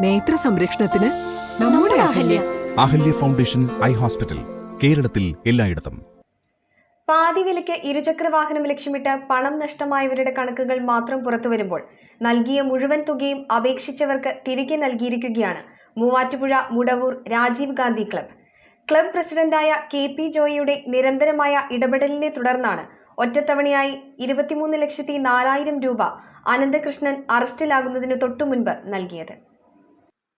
നേത്ര സംരക്ഷണത്തിന് നമ്മുടെ Ahalya. Ahalya. Foundation eye hospital കേരളത്തിൽ എല്ലായിടത്തും. പാതി വിലയ്ക്ക് ഇരുചക്ര വാഹനം ലക്ഷ്യമിട്ട് പണം നഷ്ടമായവരുടെ കണക്കുകൾ മാത്രം പുറത്തു വരുമ്പോൾ നൽകിയ മുഴുവൻ തുകയും അപേക്ഷിച്ചവർക്ക് തിരികെ നൽകിയിരിക്കുകയാണ് മൂവാറ്റുപുഴ മുടവൂർ രാജീവ് ഗാന്ധി ക്ലബ്. ക്ലബ് പ്രസിഡന്റായ കെ പി ജോയിയുടെ നിരന്തരമായ ഇടപെടലിനെ തുടർന്നാണ് ഒറ്റത്തവണയായി ഇരുപത്തിമൂന്ന് ലക്ഷത്തി നാലായിരം രൂപ അനന്തകൃഷ്ണൻ അറസ്റ്റിലാകുന്നതിന് തൊട്ടുമുൻപ് നൽകിയത്.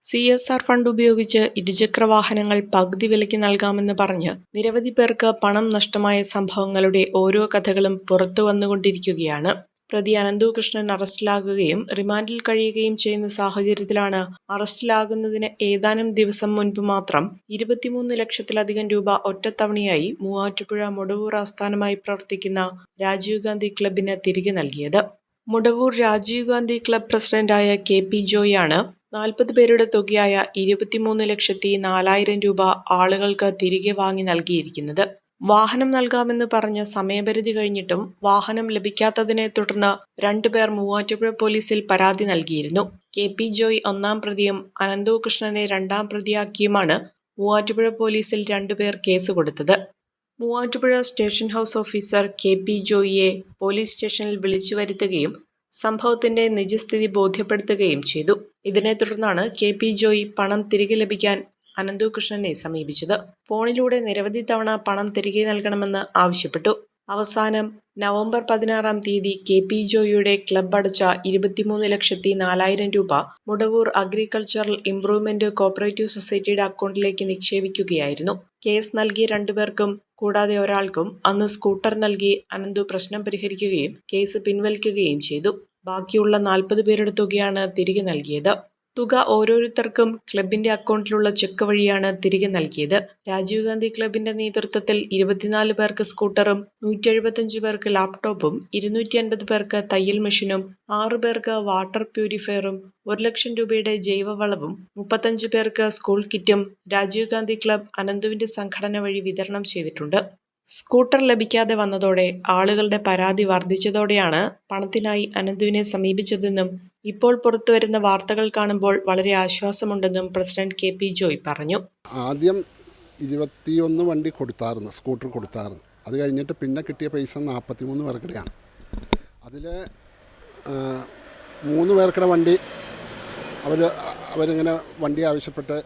സി എസ് ആർ ഫണ്ട് ഉപയോഗിച്ച് ഇരുചക്ര വാഹനങ്ങൾ പകുതി വിലയ്ക്ക് നൽകാമെന്ന് പറഞ്ഞ് നിരവധി പേർക്ക് പണം നഷ്ടമായ സംഭവങ്ങളുടെ ഓരോ കഥകളും പുറത്തു വന്നുകൊണ്ടിരിക്കുകയാണ്. പ്രതി അനന്തുകൃഷ്ണൻ അറസ്റ്റിലാകുകയും റിമാൻഡിൽ കഴിയുകയും ചെയ്യുന്ന സാഹചര്യത്തിലാണ് അറസ്റ്റിലാകുന്നതിന് ഏതാനും ദിവസം മുൻപ് മാത്രം ഇരുപത്തിമൂന്ന് ലക്ഷത്തിലധികം രൂപ ഒറ്റത്തവണയായി മൂവാറ്റുപുഴ മുടവൂർ ആസ്ഥാനമായി പ്രവർത്തിക്കുന്ന രാജീവ് ഗാന്ധി ക്ലബിന് തിരികെ നൽകിയത്. മുടവൂർ രാജീവ് ഗാന്ധി ക്ലബ് പ്രസിഡന്റായ കെ പി ജോയാണ് നാൽപ്പത് പേരുടെ തുകയായ ഇരുപത്തിമൂന്ന് ലക്ഷത്തി നാലായിരം രൂപ ആളുകൾക്ക് തിരികെ വാങ്ങി നൽകിയിരിക്കുന്നത്. വാഹനം നൽകാമെന്ന് പറഞ്ഞ സമയപരിധി കഴിഞ്ഞിട്ടും വാഹനം ലഭിക്കാത്തതിനെ തുടർന്ന് രണ്ടുപേർ മൂവാറ്റുപുഴ പോലീസിൽ പരാതി നൽകിയിരുന്നു. കെ പി ജോയ് ഒന്നാം പ്രതിയും അനന്തു കൃഷ്ണനെ രണ്ടാം പ്രതിയാക്കിയുമാണ് മൂവാറ്റുപുഴ പോലീസിൽ രണ്ടുപേർ കേസ് കൊടുത്തത്. Muvattupuzha station house officer K P ജോയിയെ police സ്റ്റേഷനിൽ വിളിച്ചു വരുത്തുകയും സംഭവത്തിന്റെ നിജസ്ഥിതി ബോധ്യപ്പെടുത്തുകയും ചെയ്തു. ഇതിനെ തുടർന്നാണ് കെ പി ജോയി പണം തിരികെ ലഭിക്കാൻ അനന്തുകൃഷ്ണനെ സമീപിച്ചത്. ഫോണിലൂടെ നിരവധി തവണ പണം തിരികെ നൽകണമെന്ന് ആവശ്യപ്പെട്ടു. അവസാനം നവംബർ പതിനാറാം തീയതി കെ പി ജോയിയുടെ ക്ലബ് അടച്ച ഇരുപത്തിമൂന്ന് ലക്ഷത്തി നാലായിരം രൂപ മുടവൂർ അഗ്രികൾച്ചറൽ ഇംപ്രൂവ്മെന്റ് കോപ്പറേറ്റീവ് സൊസൈറ്റിയുടെ അക്കൗണ്ടിലേക്ക് നിക്ഷേപിക്കുകയായിരുന്നു. കേസ് നൽകിയ രണ്ടുപേർക്കും കൂടാതെ ഒരാൾക്കും അന്ന് സ്കൂട്ടർ നൽകി അനന്തു പ്രശ്നം പരിഹരിക്കുകയും കേസ് പിൻവലിക്കുകയും ചെയ്തു. ബാക്കിയുള്ള നാൽപ്പത് പേരുടെ തുകയാണ് തിരികെ നൽകിയത്. തുക ഓരോരുത്തർക്കും ക്ലബിന്റെ അക്കൗണ്ടിലുള്ള ചെക്ക് വഴിയാണ് തിരികെ നൽകിയത്. രാജീവ് ഗാന്ധി ക്ലബിന്റെ നേതൃത്വത്തിൽ ഇരുപത്തിനാല് പേർക്ക് സ്കൂട്ടറും നൂറ്റി എഴുപത്തഞ്ച് പേർക്ക് ലാപ്ടോപ്പും ഇരുന്നൂറ്റി അൻപത് പേർക്ക് തയ്യൽ മെഷീനും ആറു പേർക്ക് വാട്ടർ പ്യൂരിഫയറും ഒരു ലക്ഷം രൂപയുടെ ജൈവവളവും മുപ്പത്തഞ്ച് പേർക്ക് സ്കൂൾ കിറ്റും രാജീവ് ഗാന്ധി ക്ലബ് അനന്തുവിന്റെ സംഘടന വഴി വിതരണം ചെയ്തിട്ടുണ്ട്. സ്കൂട്ടർ ലഭിക്കാതെ വന്നതോടെ ആളുകളുടെ പരാതി വർദ്ധിച്ചതോടെയാണ് പണത്തിനായി അനന്തുവിനെ സമീപിച്ചതെന്നും ഇപ്പോൾ പുറത്തുവരുന്ന വാർത്തകൾ കാണുമ്പോൾ വളരെ ആശ്വാസമുണ്ടെന്നും പ്രസിഡന്റ് കെ പി ജോയ് പറഞ്ഞു. ആദ്യം ഇരുപത്തിയൊന്ന് വണ്ടി കൊടുത്തായിരുന്നു സ്കൂട്ടർ കൊടുത്തായിരുന്നു. അത് കഴിഞ്ഞിട്ട് പിന്നെ കിട്ടിയ പൈസ നാൽപ്പത്തി മൂന്ന് പേർക്കിടെയാണ് അതിൽ മൂന്ന് പേർക്കിടെ വണ്ടി അവർ അവരിങ്ങനെ വണ്ടി ആവശ്യപ്പെട്ട്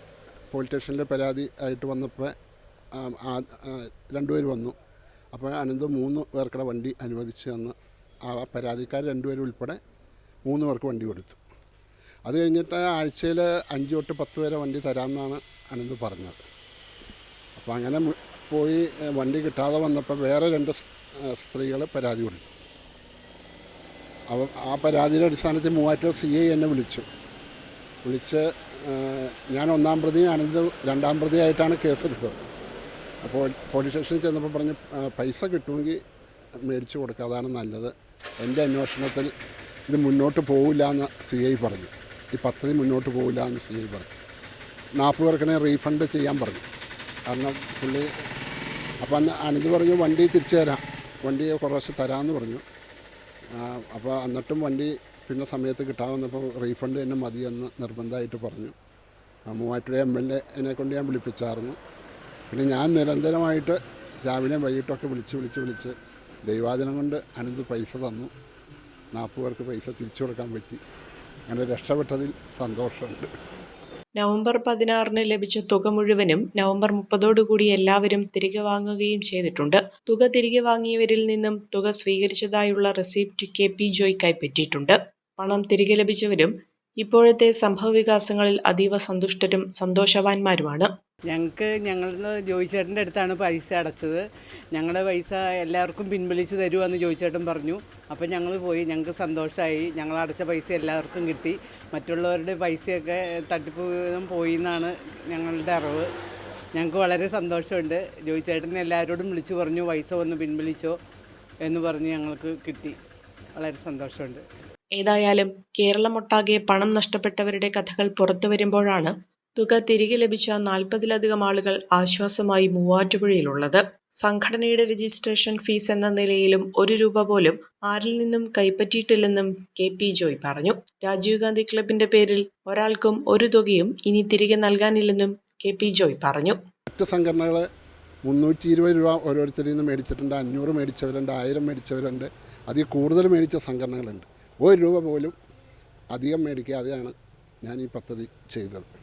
പോലീസ് സ്റ്റേഷനിൽ പരാതി ആയിട്ട് വന്നപ്പോൾ രണ്ടുപേർ വന്നു. അപ്പോൾ അനന്ത് മൂന്ന് പേർക്കിടെ വണ്ടി അനുവദിച്ച് തന്ന്. ആ പരാതിക്കാർ രണ്ടുപേരും ഉൾപ്പെടെ മൂന്ന് പേർക്ക് വണ്ടി കൊടുത്തു. അത് കഴിഞ്ഞിട്ട് ആഴ്ചയിൽ അഞ്ച് തൊട്ട് പത്ത് വരെ വണ്ടി തരാമെന്നാണ് അനന്ത് പറഞ്ഞത്. അപ്പോൾ അങ്ങനെ പോയി വണ്ടി കിട്ടാതെ വന്നപ്പോൾ വേറെ രണ്ട് സ്ത്രീകൾ പരാതി കൊടുത്തു. അവ ആ പരാതിയുടെ അടിസ്ഥാനത്തിൽ മൂവാറ്റൂർ സി ഐ എന്നെ വിളിച്ചു. വിളിച്ച് ഞാൻ ഒന്നാം പ്രതി അനന്ത് രണ്ടാം പ്രതിയായിട്ടാണ് കേസെടുത്തത്. അപ്പോൾ പോലീസ് സ്റ്റേഷനിൽ ചെന്നപ്പോൾ പറഞ്ഞു പൈസ കിട്ടുമെങ്കിൽ മേടിച്ചു കൊടുക്കുക അതാണ് നല്ലത്. എന്റെ അന്വേഷണത്തിൽ ഇത് മുന്നോട്ട് പോകില്ല എന്ന് സി ഐ പറഞ്ഞു. ഈ പദ്ധതി മുന്നോട്ട് പോകില്ല എന്ന് സി ഐ പറഞ്ഞു. നാൽപ്പത് പേർക്കിനെ റീഫണ്ട് ചെയ്യാൻ പറഞ്ഞു. കാരണം പുള്ളി അപ്പോൾ അന്ന് അനിത് പറഞ്ഞു വണ്ടി തിരിച്ചു തരാം. വണ്ടി കുറച്ച് തരാമെന്ന് പറഞ്ഞു. അപ്പോൾ എന്നിട്ടും വണ്ടി പിന്നെ സമയത്ത് കിട്ടാമെന്നപ്പോൾ റീഫണ്ട് തന്നെ മതിയെന്ന് നിർബന്ധമായിട്ട് പറഞ്ഞു. മൂവാറ്റുപുഴ എം എൽ എനെ കൊണ്ട് ഞാൻ വിളിപ്പിച്ചായിരുന്നു. പിന്നെ ഞാൻ നിരന്തരമായിട്ട് രാവിലെയും വൈകിട്ടൊക്കെ വിളിച്ച് വിളിച്ച് വിളിച്ച് ദൈവാദിനം കൊണ്ട് അനന്ത് പൈസ തന്നു. നാൽപ്പത് പേർക്ക് പൈസ തിരിച്ചു കൊടുക്കാൻ പറ്റി. അങ്ങനെ രക്ഷപ്പെട്ടതിൽ സന്തോഷമുണ്ട്. നവംബർ പതിനാറിന് ലഭിച്ച തുക മുഴുവനും നവംബർ മുപ്പതോടുകൂടി എല്ലാവരും തിരികെ വാങ്ങുകയും ചെയ്തിട്ടുണ്ട്. തുക തിരികെ വാങ്ങിയവരിൽ നിന്നും തുക സ്വീകരിച്ചതായുള്ള റെസിപ്റ്റ് കെ പി ജോയ് കൈപ്പറ്റിയിട്ടുണ്ട്. പണം തിരികെ ലഭിച്ചവരും ഇപ്പോഴത്തെ സംഭവവികാസങ്ങളിൽ അതീവ സന്തുഷ്ടരും സന്തോഷവാന്മാരുമാണ്. ഞങ്ങൾക്ക് ഞങ്ങളുടെ ജോയിച്ചേട്ടന്റെ അടുത്താണ് പൈസ അടച്ചത്. ഞങ്ങളുടെ പൈസ എല്ലാവർക്കും പിൻവലിച്ച് തരുമെന്ന് ജോയിച്ചേട്ടൻ പറഞ്ഞു. അപ്പോൾ ഞങ്ങൾ പോയി. ഞങ്ങൾക്ക് സന്തോഷമായി ഞങ്ങൾ അടച്ച പൈസ എല്ലാവർക്കും കിട്ടി. മറ്റുള്ളവരുടെ പൈസയൊക്കെ തട്ടിപ്പ് പോയി എന്നാണ് ഞങ്ങളുടെ അറിവ്. ഞങ്ങൾക്ക് വളരെ സന്തോഷമുണ്ട്. ജോയിച്ചേട്ടൻ എല്ലാവരോടും വിളിച്ചു പറഞ്ഞു പൈസ ഒന്ന് പിൻവലിച്ചോ എന്ന് പറഞ്ഞ് ഞങ്ങൾക്ക് കിട്ടി. വളരെ സന്തോഷമുണ്ട്. ഏതായാലും കേരളമൊട്ടാകെ പണം നഷ്ടപ്പെട്ടവരുടെ കഥകൾ പുറത്തു വരുമ്പോഴാണ് തുക തിരികെ ലഭിച്ച നാൽപ്പതിലധികം ആളുകൾ ആശ്വാസമായി മൂവാറ്റുപുഴയിലുള്ളത്. സംഘടനയുടെ രജിസ്ട്രേഷൻ ഫീസ് എന്ന നിലയിലും ഒരു രൂപ പോലും ആരിൽ നിന്നും കൈപ്പറ്റിയിട്ടില്ലെന്നും കെ പി ജോയ് പറഞ്ഞു. രാജീവ് ഗാന്ധി ക്ലബിന്റെ പേരിൽ ഒരാൾക്കും ഒരു തുകയും ഇനി തിരികെ നൽകാനില്ലെന്നും കെ പി ജോയ് പറഞ്ഞു. മറ്റ് സംഘടനകൾ മുന്നൂറ്റി ഇരുപത് രൂപ ഓരോരുത്തരിൽ നിന്ന് മേടിച്ചിട്ടുണ്ട് അഞ്ഞൂറ് മേടിച്ചവരുണ്ട് ആയിരം മേടിച്ചവരുണ്ട്. അതിൽ കൂടുതൽ മേടിച്ച സംഘടനകളുണ്ട്. ഒരു രൂപ പോലും അധികം മേടിക്കാതെയാണ് ഞാൻ ഈ പദ്ധതി ചെയ്തത്.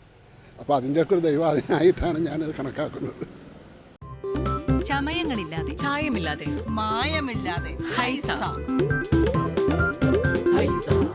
അപ്പോൾ അതിന്റെയൊക്കെ ഒരു ഞാൻ ഞാനത് കണക്കാക്കുന്നത്. ചമയങ്ങളില്ലാതെ. ചായമില്ലാതെ. മായമില്ലാതെ. ഹൈസ. ഹൈസ.